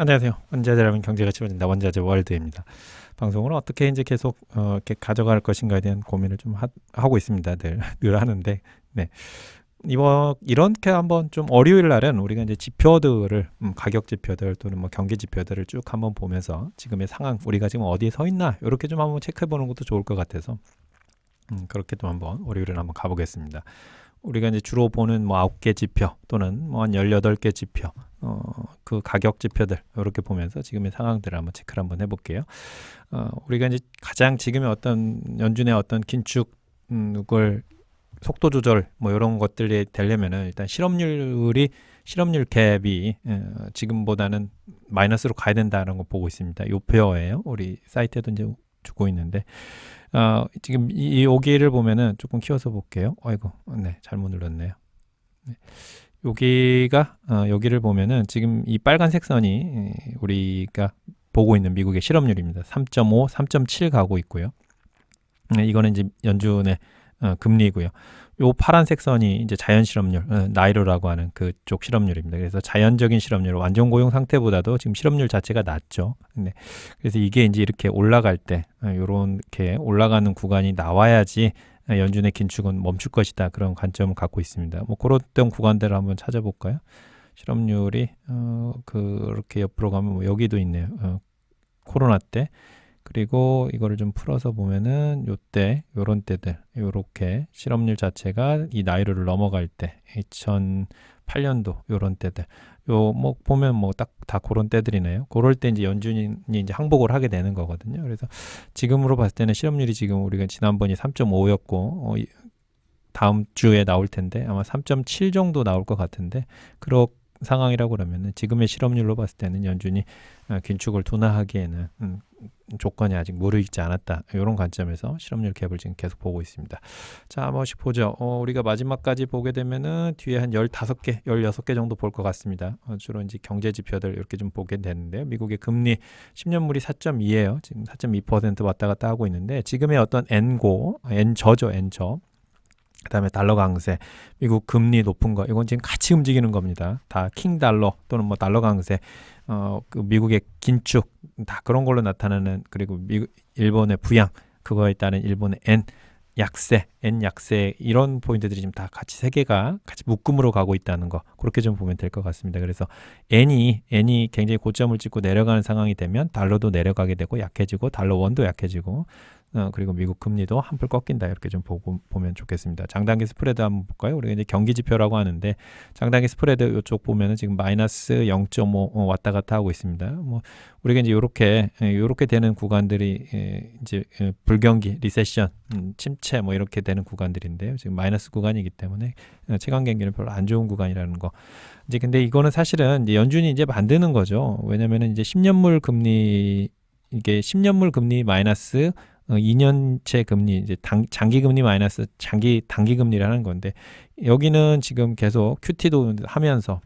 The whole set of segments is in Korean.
안녕하세요. 원자재 여러분 경제가 치워진다 원자재 월드입니다. 방송을 어떻게 이제 계속 어, 이렇게 가져갈 것인가에 대한 고민을 좀 하, 고 있습니다. 늘, 늘 하는데 네. 이번 이렇게 한번 좀 월요일 날은 우리가 이제 지표들을 음, 가격 지표들 또는 뭐 경기 지표들을 쭉 한번 보면서 지금의 상황 우리가 지금 어디에 서 있나 이렇게 좀 한번 체크해 보는 것도 좋을 것 같아서 음, 그렇게 좀 한번 월요일에 한번 가보겠습니다. 우리가 이제 주로 보는 뭐 아홉 개 지표 또는 뭐 한 열여덟 개 지표 어, 그 가격 지표들 이렇게 보면서 지금의 상황들을 한번 체크를 한번 해볼게요. 어, 우리가 이제 가장 지금의 어떤 연준의 어떤 긴축 음, 걸 속도 조절 뭐 이런 것들이 되려면은 일단 실업률이 실업률 갭이 어, 지금보다는 마이너스로 가야 된다는 거 보고 있습니다. 요 표예요. 우리 사이트에도 이제 주고 있는데 어, 지금 이, 여기를 보면은 조금 키워서 볼게요. 아이고, 네, 잘못 눌렀네요. 네. 여기가 어, 여기를 보면은 지금 이 빨간색 선이 우리가 보고 있는 미국의 실업률입니다. 3.5, 3.7 가고 있고요. 네, 이거는 이제 연준의 어, 금리고요. 요 파란색 선이 이제 자연 실업률, 어, 나이로라고 하는 그쪽 실업률입니다. 그래서 자연적인 실업률, 완전 고용 상태보다도 지금 실업률 자체가 낮죠. 네. 그래서 이게 이제 이렇게 올라갈 때, 어, 요렇게 올라가는 구간이 나와야지 어, 연준의 긴축은 멈출 것이다. 그런 관점을 갖고 있습니다. 뭐 그런 구간들을 한번 찾아볼까요? 실업률이 어, 그렇게 옆으로 가면 뭐 여기도 있네요. 어, 코로나 때 그리고 이거를 좀 풀어서 보면은 요때 요런 때들 요렇게 실업률 자체가 이 나이로를 넘어갈 때 2008년도 요런 때들 요 뭐 보면 뭐 딱 다 그런 때들이네요. 그럴 때 이제 연준이 이제 항복을 하게 되는 거거든요. 그래서 지금으로 봤을 때는 실업률이 지금 우리가 지난번이 3.5였고 어, 다음 주에 나올 텐데 아마 3.7 정도 나올 것 같은데 그런 상황이라고 그러면은 지금의 실업률로 봤을 때는 연준이 어, 긴축을 둔화하기에는 음, 조건이 아직 무르익지 않았다. 이런 관점에서 실업률 갭을 지금 계속 보고 있습니다. 자, 한 번씩 보죠. 어, 우리가 마지막까지 보게 되면은 뒤에 한 15개, 16개 정도 볼 것 같습니다. 어, 주로 이제 경제 지표들 이렇게 좀 보게 되는데요. 미국의 금리 10년물이 4.2예요. 지금 4.2% 왔다 갔다 하고 있는데 지금의 어떤 N고, N저죠, N저. 그다음에 달러 강세, 미국 금리 높은 거 이건 지금 같이 움직이는 겁니다. 다 킹 달러 또는 뭐 달러 강세, 어 그 미국의 긴축 다 그런 걸로 나타나는 그리고 미국 일본의 부양 그거에 따른 일본의 N 약세, N 약세 이런 포인트들이 지금 다 같이 세 개가 같이 묶음으로 가고 있다는 거 그렇게 좀 보면 될 것 같습니다. 그래서 N이 N이 굉장히 고점을 찍고 내려가는 상황이 되면 달러도 내려가게 되고 약해지고 달러 원도 약해지고 어, 그리고 미국 금리도 한풀 꺾인다 이렇게 좀 보고 보면 좋겠습니다. 장단기 스프레드 한번 볼까요? 우리가 이제 경기 지표라고 하는데 장단기 스프레드 이쪽 보면은 지금 마이너스 0.5 어, 왔다 갔다 하고 있습니다. 뭐 우리가 이제 이렇게 이렇게 되는 구간들이 에, 이제 에, 불경기, 리세션, 음, 침체 뭐 이렇게 되는 구간들인데요. 지금 마이너스 구간이기 때문에 어, 최강 경기는 별로 안 좋은 구간이라는 거. 이제 근데 이거는 사실은 이제 연준이 이제 만드는 거죠. 왜냐면은 이제 10년물 금리 이게 10년물 금리 마이너스 어, 2년채 금리 이제 당, 장기 금리 마이너스 장기 단기 금리라는 건데 여기는 지금 계속 QT도 하면서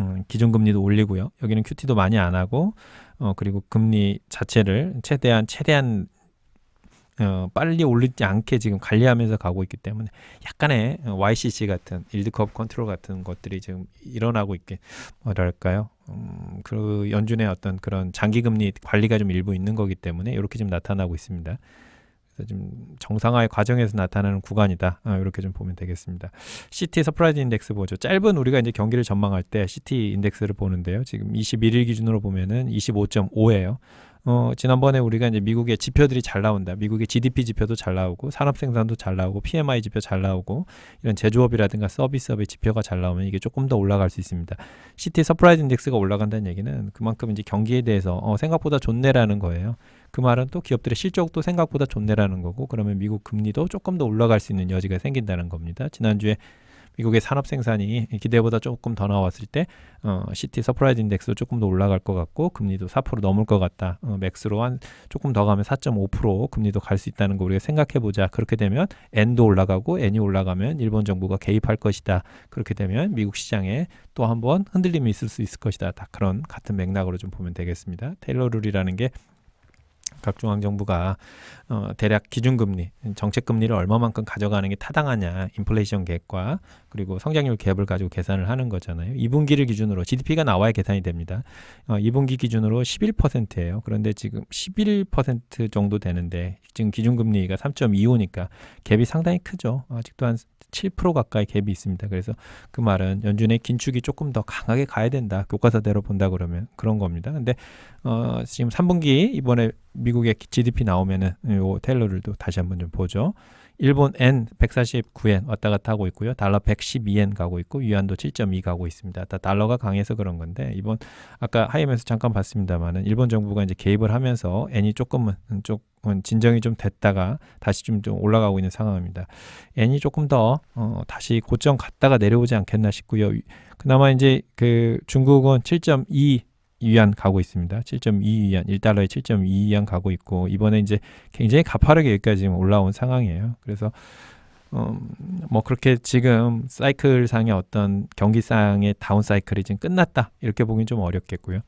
음, 기준 금리도 올리고요. 여기는 QT도 많이 안 하고 어 그리고 금리 자체를 최대한 최대한 어, 빨리 올리지 않게 지금 관리하면서 가고 있기 때문에 약간의 YCC 같은 일드컵 컨트롤 같은 것들이 지금 일어나고 있게 뭐랄까요? 음, 그 연준의 어떤 그런 장기 금리 관리가 좀 일부 있는 거기 때문에 이렇게 좀 나타나고 있습니다. 그래서 좀 정상화의 과정에서 나타나는 구간이다. 어, 이렇게 좀 보면 되겠습니다. CT 서프라이즈 인덱스 보죠. 짧은 우리가 이제 경기를 전망할 때 CT 인덱스를 보는데요. 지금 21일 기준으로 보면은 25.5예요. 어, 지난번에 우리가 이제 미국의 지표들이 잘 나온다. 미국의 GDP 지표도 잘 나오고 산업 생산도 잘 나오고 PMI 지표 잘 나오고 이런 제조업이라든가 서비스업의 지표가 잘 나오면 이게 조금 더 올라갈 수 있습니다. 시티 서프라이즈 인덱스가 올라간다는 얘기는 그만큼 이제 경기에 대해서 어, 생각보다 좋네라는 거예요. 그 말은 또 기업들의 실적도 생각보다 좋네라는 거고 그러면 미국 금리도 조금 더 올라갈 수 있는 여지가 생긴다는 겁니다. 지난주에 미국의 산업 생산이 기대보다 조금 더 나왔을 때 어, 시티 서프라이즈 인덱스도 조금 더 올라갈 것 같고 금리도 4% 넘을 것 같다. 어, 맥스로 한 조금 더 가면 4.5% 금리도 갈 수 있다는 거 우리가 생각해 보자. 그렇게 되면 N도 올라가고 N이 올라가면 일본 정부가 개입할 것이다. 그렇게 되면 미국 시장에 또 한번 흔들림이 있을 수 있을 것이다. 다 그런 같은 맥락으로 좀 보면 되겠습니다. 테일러 룰이라는 게 각 중앙정부가 어, 대략 기준금리, 정책금리를 얼마만큼 가져가는 게 타당하냐, 인플레이션 계획과 그리고 성장률 갭을 가지고 계산을 하는 거잖아요. 2분기를 기준으로 GDP가 나와야 계산이 됩니다. 어, 2분기 기준으로 11%예요. 그런데 지금 11% 정도 되는데 지금 기준금리가 3.25니까 갭이 상당히 크죠. 아직도 한 7% 가까이 갭이 있습니다. 그래서 그 말은 연준의 긴축이 조금 더 강하게 가야 된다. 교과서대로 본다 그러면 그런 겁니다. 근데 어, 지금 3분기 이번에 미국의 GDP 나오면은 요 테일러를도 다시 한번 좀 보죠. 일본 엔 149엔 왔다 갔다 하고 있고요. 달러 112엔 가고 있고 위안도 7.2 가고 있습니다. 다 달러가 강해서 그런 건데 이번 아까 하이엠에서 잠깐 봤습니다만은 일본 정부가 이제 개입을 하면서 엔이 조금은 조금 진정이 좀 됐다가 다시 좀, 좀 올라가고 있는 상황입니다. 엔이 조금 더 어, 다시 고점 갔다가 내려오지 않겠나 싶고요. 그나마 이제 그 중국은 7.2 위안 가고 있습니다. 7.2 위안, 1달러에 7.2 위안 가고 있고 이번에 이제 굉장히 가파르게 여기까지 올라온 상황이에요. 그래서 음, 뭐 그렇게 지금 사이클상의 어떤 경기상의 다운 사이클이 지금 끝났다 이렇게 보긴 좀 어렵겠고요.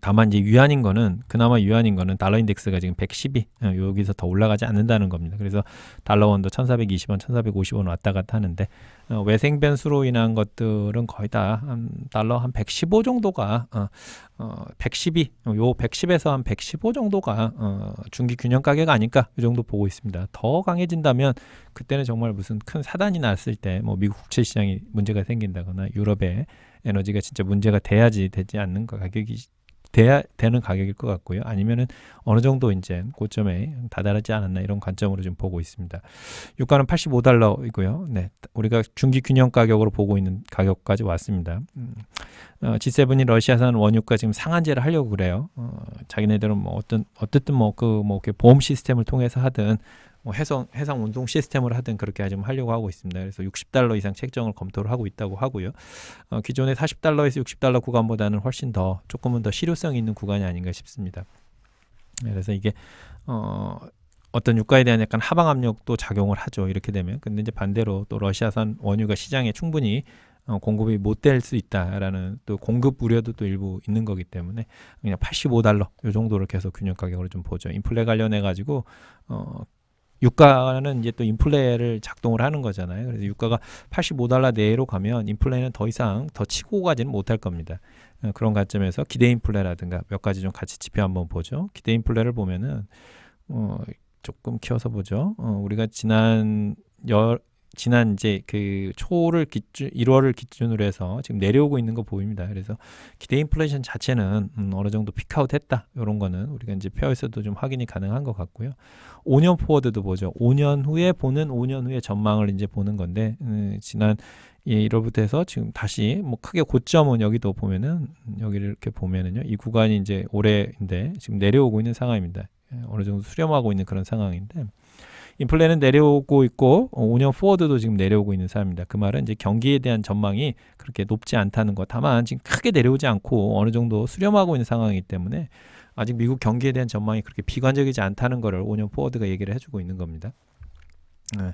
다만 이제 유한인 거는 그나마 유한인 거는 달러 인덱스가 지금 112 어, 여기서 더 올라가지 않는다는 겁니다. 그래서 달러 원도 1,420원, 1,450원 왔다 갔다 하는데 어, 외생 변수로 인한 것들은 거의 다 한 달러 한 115 정도가 어, 어 112, 요 110에서 한 115 정도가 어, 중기 균형 가격 아닐까 이 정도 보고 있습니다. 더 강해진다면 그때는 정말 무슨 큰 사단이 났을 때 뭐 미국 국채 시장이 문제가 생긴다거나 유럽의 에너지가 진짜 문제가 돼야지 되지 않는 거 가격이 돼야 되는 가격일 것 같고요. 아니면은 어느 정도 이제 고점에 다다르지 않았나 이런 관점으로 좀 보고 있습니다. 유가는 85달러이고요. 네, 우리가 중기 균형 가격으로 보고 있는 가격까지 왔습니다. 음, 어, G7이 러시아산 원유가 지금 상한제를 하려고 그래요. 어, 자기네들은 뭐 어떤 어쨌든 뭐 그뭐 보험 시스템을 통해서 하든 뭐 해상 해상 운송 시스템을 하든 그렇게 좀 하려고 하고 있습니다. 그래서 60달러 이상 책정을 검토를 하고 있다고 하고요. 어, 기존의 40달러에서 60달러 구간보다는 훨씬 더 조금은 더 실효성 있는 구간이 아닌가 싶습니다. 네, 그래서 이게 어 어떤 유가에 대한 약간 하방 압력도 작용을 하죠. 이렇게 되면. 근데 이제 반대로 또 러시아산 원유가 시장에 충분히 어, 공급이 못 될 수 있다라는 또 공급 우려도 또 일부 있는 거기 때문에 그냥 85달러 요 정도를 계속 균형 가격으로 좀 보죠. 인플레 관련해 가지고 어 유가는 이제 또 인플레를 작동을 하는 거잖아요. 그래서 유가가 85달러 내로 가면 인플레는 더 이상 더 치고 가지는 못할 겁니다. 어, 그런 관점에서 기대 인플레라든가 몇 가지 좀 같이 지표 한번 보죠. 기대 인플레를 보면은 어 조금 키워서 보죠. 어 우리가 지난 열 지난 이제 그 초를 기준 1월을 기준으로 해서 지금 내려오고 있는 거 보입니다. 그래서 기대 인플레이션 자체는 음, 어느 정도 피크아웃 했다. 이런 거는 우리가 이제 페어에서도 좀 확인이 가능한 것 같고요. 5년 포워드도 보죠. 5년 후에 보는 5년 후에 전망을 이제 보는 건데 음, 지난 예, 1월부터 해서 지금 다시 뭐 크게 고점은 여기도 보면은 여기를 이렇게 보면은요. 이 구간이 이제 올해인데 지금 내려오고 있는 상황입니다. 예, 어느 정도 수렴하고 있는 그런 상황인데 인플레는 내려오고 있고 5년 어, 포워드도 지금 내려오고 있는 사람입니다. 그 말은 이제 경기에 대한 전망이 그렇게 높지 않다는 것. 다만 지금 크게 내려오지 않고 어느 정도 수렴하고 있는 상황이기 때문에 아직 미국 경기에 대한 전망이 그렇게 비관적이지 않다는 것을 5년 포워드가 얘기를 해주고 있는 겁니다. 네.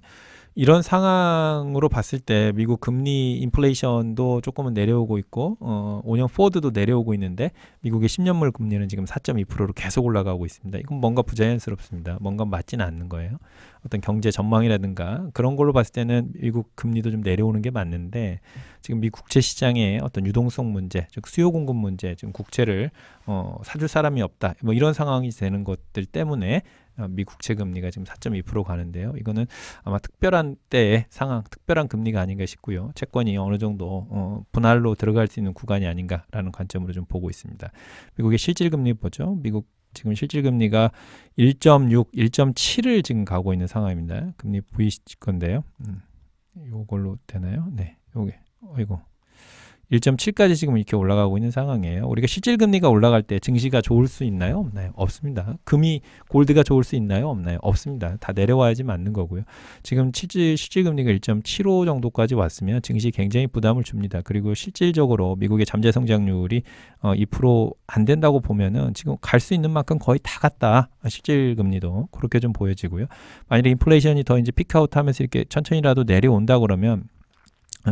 이런 상황으로 봤을 때 미국 금리 인플레이션도 조금은 내려오고 있고 어 5년 포워드도 내려오고 있는데 미국의 10년물 금리는 지금 4.2%로 계속 올라가고 있습니다. 이건 뭔가 부자연스럽습니다. 뭔가 맞지는 않는 거예요. 어떤 경제 전망이라든가 그런 걸로 봤을 때는 미국 금리도 좀 내려오는 게 맞는데 지금 미 국채 시장의 어떤 유동성 문제, 즉 수요 공급 문제, 지금 국채를 어 사줄 사람이 없다. 뭐 이런 상황이 되는 것들 때문에 어, 미 국채 금리가 지금 4.2% 가는데요. 이거는 아마 특별한 때의 상황, 특별한 금리가 아닌가 싶고요. 채권이 어느 정도 어, 분할로 들어갈 수 있는 구간이 아닌가라는 관점으로 좀 보고 있습니다. 미국의 실질 금리 보죠. 미국 지금 실질 금리가 1.6, 1.7을 지금 가고 있는 상황입니다. 금리 V 건데요. 음, 요걸로 되나요? 네, 요게. 어이고. 1.7까지 지금 이렇게 올라가고 있는 상황이에요. 우리가 실질 금리가 올라갈 때 증시가 좋을 수 있나요? 없나요? 없습니다. 금이 골드가 좋을 수 있나요? 없나요? 없습니다. 다 내려와야지 맞는 거고요. 지금 실질 실질 금리가 1.75 정도까지 왔으면 증시 굉장히 부담을 줍니다. 그리고 실질적으로 미국의 잠재 성장률이 어, 2%안 된다고 보면은 지금 갈 수 있는 만큼 거의 다 갔다. 실질 금리도 그렇게 좀 보여지고요. 만약에 인플레이션이 더 이제 피크아웃하면서 이렇게 천천히라도 내려온다 그러면 어,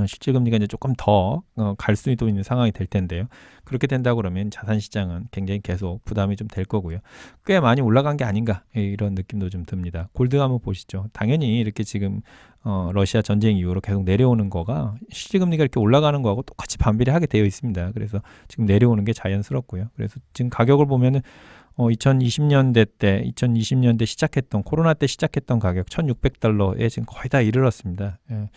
실질 금리가 이제 조금 더 갈 수도 있는 상황이 될 텐데요. 그렇게 된다 그러면 자산 시장은 굉장히 계속 부담이 좀 될 거고요. 꽤 많이 올라간 게 아닌가 예, 이런 느낌도 좀 듭니다. 골드 한번 보시죠. 당연히 이렇게 지금 어, 러시아 전쟁 이후로 계속 내려오는 거가 실질 금리가 이렇게 올라가는 거하고 똑같이 반비례 하게 되어 있습니다. 그래서 지금 내려오는 게 자연스럽고요. 그래서 지금 가격을 보면은 어, 2020년대 때, 2020년대 시작했던 코로나 때 시작했던 가격 1,600달러에 지금 거의 다 이르렀습니다. 예.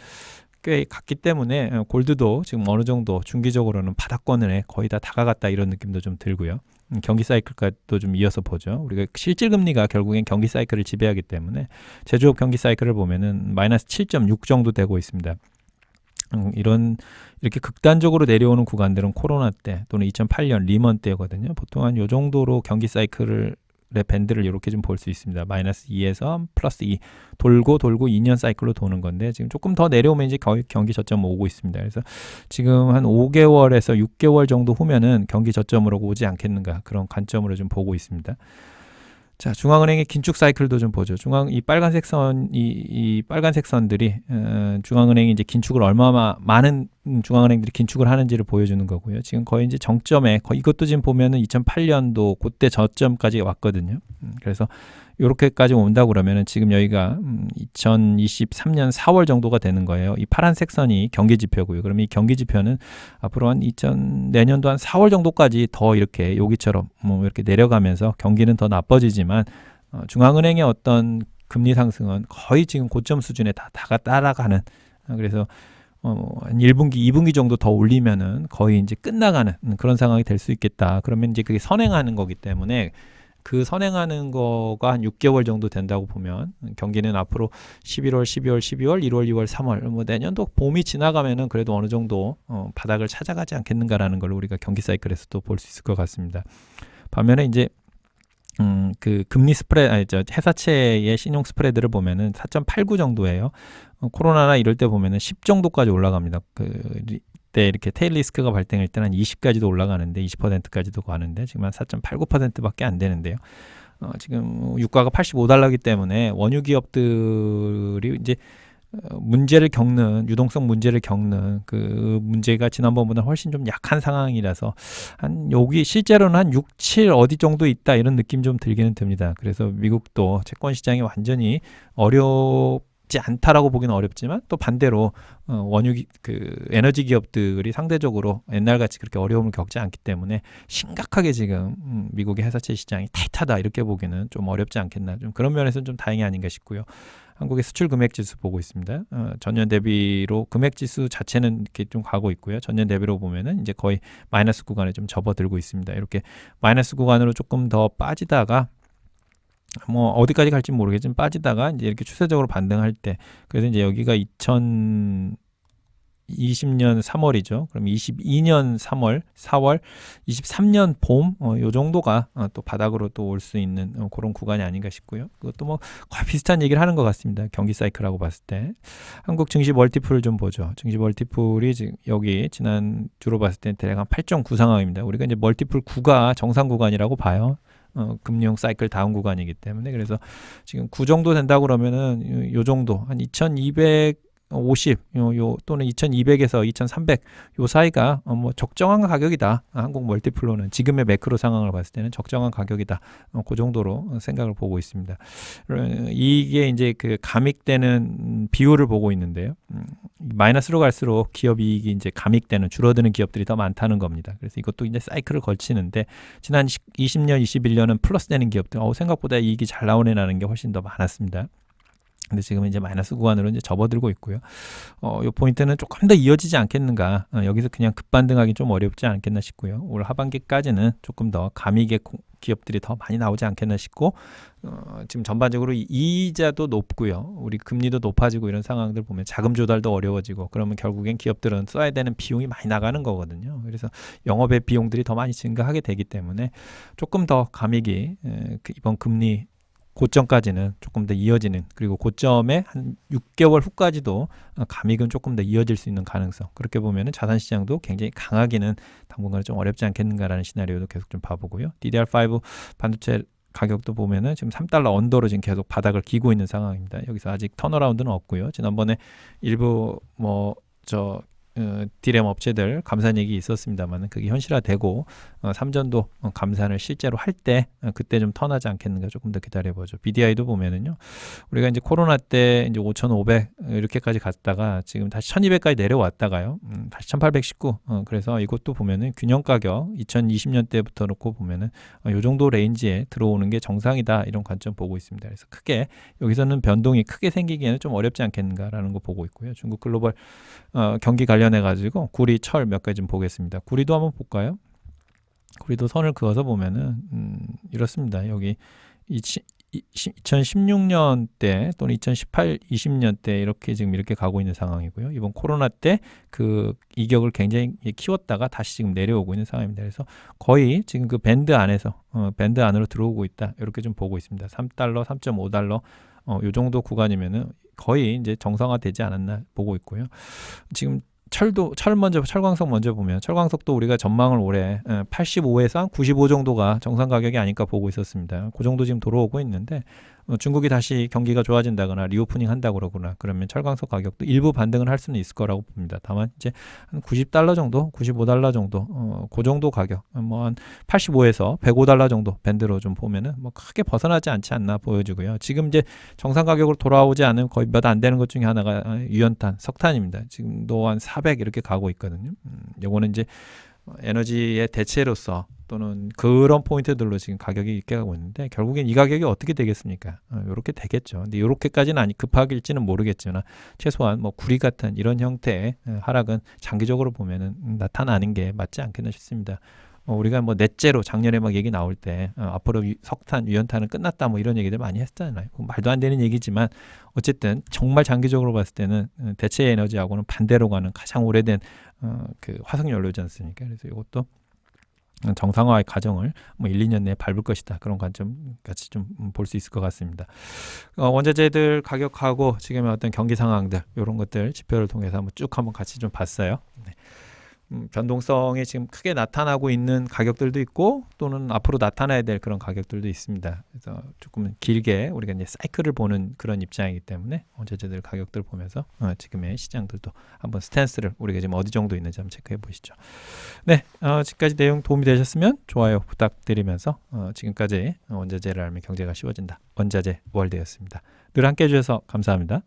꽤 갔기 때문에 어, 골드도 지금 어느 정도 중기적으로는 바닥권에 거의 다 다가갔다 이런 느낌도 좀 들고요. 음, 경기 사이클과도 좀 이어서 보죠. 우리가 실질 금리가 결국엔 경기 사이클을 지배하기 때문에 제조업 경기 사이클을 보면은 마이너스 7.6 정도 되고 있습니다. 음, 이런 이렇게 극단적으로 내려오는 구간들은 코로나 때 또는 2008년 리먼 때거든요. 보통 한 요 정도로 경기 사이클을 의 밴드를 이렇게 좀 볼 수 있습니다. 마이너스 2에서 플러스 2 돌고 돌고 2년 사이클로 도는 건데 지금 조금 더 내려오면 이제 거의 경기 저점 오고 있습니다. 그래서 지금 한 5개월에서 6개월 정도 후면은 경기 저점으로 오지 않겠는가 그런 관점으로 좀 보고 있습니다. 자, 중앙은행의 긴축 사이클도 좀 보죠. 중앙 이 빨간색 선, 이, 이 빨간색 선들이 어, 중앙은행이 이제 긴축을 얼마나 많은 중앙은행들이 긴축을 하는지를 보여주는 거고요. 지금 거의 이제 정점에 거의 이것도 지금 보면은 2008년도 그때 저점까지 왔거든요. 음, 그래서 요렇게까지 온다 그러면은 지금 여기가 음, 2023년 4월 정도가 되는 거예요. 이 파란색 선이 경기 지표고요. 그럼 이 경기 지표는 앞으로 한 2000 내년도 한 4월 정도까지 더 이렇게 여기처럼 뭐 이렇게 내려가면서 경기는 더 나빠지지만 어, 중앙은행의 어떤 금리 상승은 거의 지금 고점 수준에 다 다가 따라가는 어, 그래서 어, 한 1분기, 2분기 정도 더 올리면은 거의 이제 끝나가는 그런 상황이 될 수 있겠다. 그러면 이제 그게 선행하는 거기 때문에 그 선행하는 거가 한 6개월 정도 된다고 보면 경기는 앞으로 11월, 12월, 12월, 1월, 2월, 3월 뭐 내년도 봄이 지나가면은 그래도 어느 정도 어, 바닥을 찾아가지 않겠는가라는 걸 우리가 경기 사이클에서도 볼수 있을 것 같습니다. 반면에 이제 음, 그 금리 스프레, 아니, 저 회사채의 신용 스프레드를 보면은 4.89 정도예요. 어, 코로나나 이럴 때 보면은 10 정도까지 올라갑니다. 그 때 이렇게 테일 리스크가 발생할 때는 한 20까지도 올라가는데 20%까지도 가는데 지금 한 4.89%밖에 안 되는데요. 어, 지금 유가가 85달러이기 때문에 원유 기업들이 이제 어, 문제를 겪는 유동성 문제를 겪는 그 문제가 지난번보다 훨씬 좀 약한 상황이라서 한 여기 실제로는 한 6, 7 어디 정도 있다 이런 느낌 좀 들기는 듭니다. 그래서 미국도 채권 시장이 완전히 어렵 있지 않다라고 보기는 어렵지만 또 반대로 어, 원유 그 에너지 기업들이 상대적으로 옛날 같이 그렇게 어려움을 겪지 않기 때문에 심각하게 지금 음, 미국의 회사채 시장이 타이트하다 이렇게 보기는 좀 어렵지 않겠나 좀 그런 면에서는 좀 다행이 아닌가 싶고요. 한국의 수출 금액 지수 보고 있습니다. 어, 전년 대비로 금액 지수 자체는 이렇게 좀 가고 있고요. 전년 대비로 보면은 이제 거의 마이너스 구간에 좀 접어들고 있습니다. 이렇게 마이너스 구간으로 조금 더 빠지다가 뭐 어디까지 갈지 모르겠지만 빠지다가 이제 이렇게 추세적으로 반등할 때 그래서 이제 여기가 2020년 3월이죠. 그럼 22년 3월, 4월, 23년 봄, 어, 요 정도가 어, 또 바닥으로 또 올 수 있는 어, 그런 구간이 아닌가 싶고요. 그것도 뭐 거의 비슷한 얘기를 하는 것 같습니다. 경기 사이클하고 봤을 때. 한국 증시 멀티플을 좀 보죠. 증시 멀티플이 지금 여기 지난 주로 봤을 때 대략 한 8.9 상황입니다. 우리가 이제 멀티플 9가 정상 구간이라고 봐요. 어, 금융 사이클 다운 구간이기 때문에 그래서 지금 9 정도 된다 그러면은 요 정도 한 2200 50 요, 요 또는 2200에서 2300 요 사이가 어, 뭐 적정한 가격이다. 한국 멀티플로는 지금의 매크로 상황을 봤을 때는 적정한 가격이다. 어, 그 정도로 생각을 보고 있습니다. 이게 이제 그 감익되는 비율을 보고 있는데요. 음, 마이너스로 갈수록 기업 이익이 이제 감익되는 줄어드는 기업들이 더 많다는 겁니다. 그래서 이것도 이제 사이클을 걸치는데 지난 20년, 21년은 플러스 되는 기업들, 어, 생각보다 이익이 잘 나오네 라는 게 훨씬 더 많았습니다. 근데 지금 이제 마이너스 구간으로 이제 접어들고 있고요. 어, 요 포인트는 조금 더 이어지지 않겠는가. 어, 여기서 그냥 급반등하기 좀 어렵지 않겠나 싶고요. 올 하반기까지는 조금 더 가미계 기업들이 더 많이 나오지 않겠나 싶고 어, 지금 전반적으로 이자도 높고요. 우리 금리도 높아지고 이런 상황들 보면 자금 조달도 어려워지고 그러면 결국엔 기업들은 써야 되는 비용이 많이 나가는 거거든요. 그래서 영업의 비용들이 더 많이 증가하게 되기 때문에 조금 더 감익이 에, 그 이번 금리 고점까지는 조금 더 이어지는 그리고 고점에 한 6개월 후까지도 감익은 조금 더 이어질 수 있는 가능성 그렇게 보면은 자산 시장도 굉장히 강하기는 당분간 좀 어렵지 않겠는가라는 시나리오도 계속 좀 봐보고요 DDR5 반도체 가격도 보면은 지금 3달러 언더로 지금 계속 바닥을 기고 있는 상황입니다. 여기서 아직 턴어라운드는 없고요. 지난번에 일부 뭐저 어, 디램 업체들 감산 얘기 있었습니다만 그게 현실화되고 어, 삼전도 어, 감산을 실제로 할때 어, 그때 좀 턴하지 않겠는가 조금 더 기다려보죠. BDI도 보면은요 우리가 이제 코로나 때 이제 5,500 이렇게까지 갔다가 지금 다시 1,200까지 내려왔다가요 음, 다시 1,819 어, 그래서 이것도 보면은 균형 가격 2020년 때부터 놓고 보면은 어, 요 정도 레인지에 들어오는 게 정상이다 이런 관점 보고 있습니다. 그래서 크게 여기서는 변동이 크게 생기기에는 좀 어렵지 않겠는가라는 거 보고 있고요. 중국 글로벌 어, 경기 관련 해 가지고 구리 철몇 가지 좀 보겠습니다. 구리도 한번 볼까요? 구리도 선을 그어서 보면은 음, 이렇습니다. 여기 이, 2016년 때 또는 2018, 20년 때 이렇게 지금 이렇게 가고 있는 상황이고요. 이번 코로나 때 그 이격을 굉장히 키웠다가 다시 지금 내려오고 있는 상황입니다. 그래서 거의 지금 그 밴드 안에서 어, 밴드 안으로 들어오고 있다. 이렇게 좀 보고 있습니다. 3달러, 3.5달러 어, 요 정도 구간이면은 거의 이제 정상화되지 않았나 보고 있고요. 지금 철도 철 먼저 철광석 먼저 보면 철광석도 우리가 전망을 올해 85에서 한95 정도가 정상 가격이 아닐까 보고 있었습니다. 그 정도 지금 들어오고 있는데 어, 중국이 다시 경기가 좋아진다거나 리오프닝 한다고 그러거나 그러면 철광석 가격도 일부 반등을 할 수는 있을 거라고 봅니다. 다만 이제 한 90달러 정도, 95달러 정도, 어, 그 정도 가격, 뭐 한 85에서 105달러 정도 밴드로 좀 보면은 뭐 크게 벗어나지 않지 않나 보여지고요. 지금 이제 정상 가격으로 돌아오지 않은 거의 몇 안 되는 것 중에 하나가 어, 유연탄, 석탄입니다. 지금도 한 400 이렇게 가고 있거든요. 음, 요거는 이제 에너지의 대체로서 또는 그런 포인트들로 지금 가격이 있게 가고 있는데 결국엔 이 가격이 어떻게 되겠습니까? 어, 이렇게 되겠죠. 근데 이렇게까지는 아니 급하길지는 모르겠지만 최소한 뭐 구리 같은 이런 형태의 어, 하락은 장기적으로 보면은 나타나는 게 맞지 않겠나 싶습니다. 어, 우리가 뭐 넷째로 작년에 막 얘기 나올 때 어, 앞으로 유, 석탄 유연탄은 끝났다 뭐 이런 얘기들 많이 했잖아요. 말도 안 되는 얘기지만 어쨌든 정말 장기적으로 봤을 때는 어, 대체 에너지하고는 반대로 가는 가장 오래된 어, 그 화석 연료지 않습니까? 그래서 이것도 정상화의 과정을 뭐 1, 2년 내에 밟을 것이다. 그런 관점 같이 좀볼 수 있을 것 같습니다. 어, 원자재들 가격하고 지금의 어떤 경기 상황들 이런 것들 지표를 통해서 한번 쭉 한번 같이 좀 봤어요. 네. 음, 변동성이 지금 크게 나타나고 있는 가격들도 있고 또는 앞으로 나타나야 될 그런 가격들도 있습니다. 그래서 조금 길게 우리가 이제 사이클을 보는 그런 입장이기 때문에 원자재들 가격들 보면서 어, 지금의 시장들도 한번 스탠스를 우리가 지금 어디 정도 있는지 한번 체크해 보시죠. 네, 어, 지금까지 내용 도움이 되셨으면 좋아요 부탁드리면서 어, 지금까지 원자재를 알면 경제가 쉬워진다. 원자재 월드였습니다. 늘 함께 해 주셔서 감사합니다.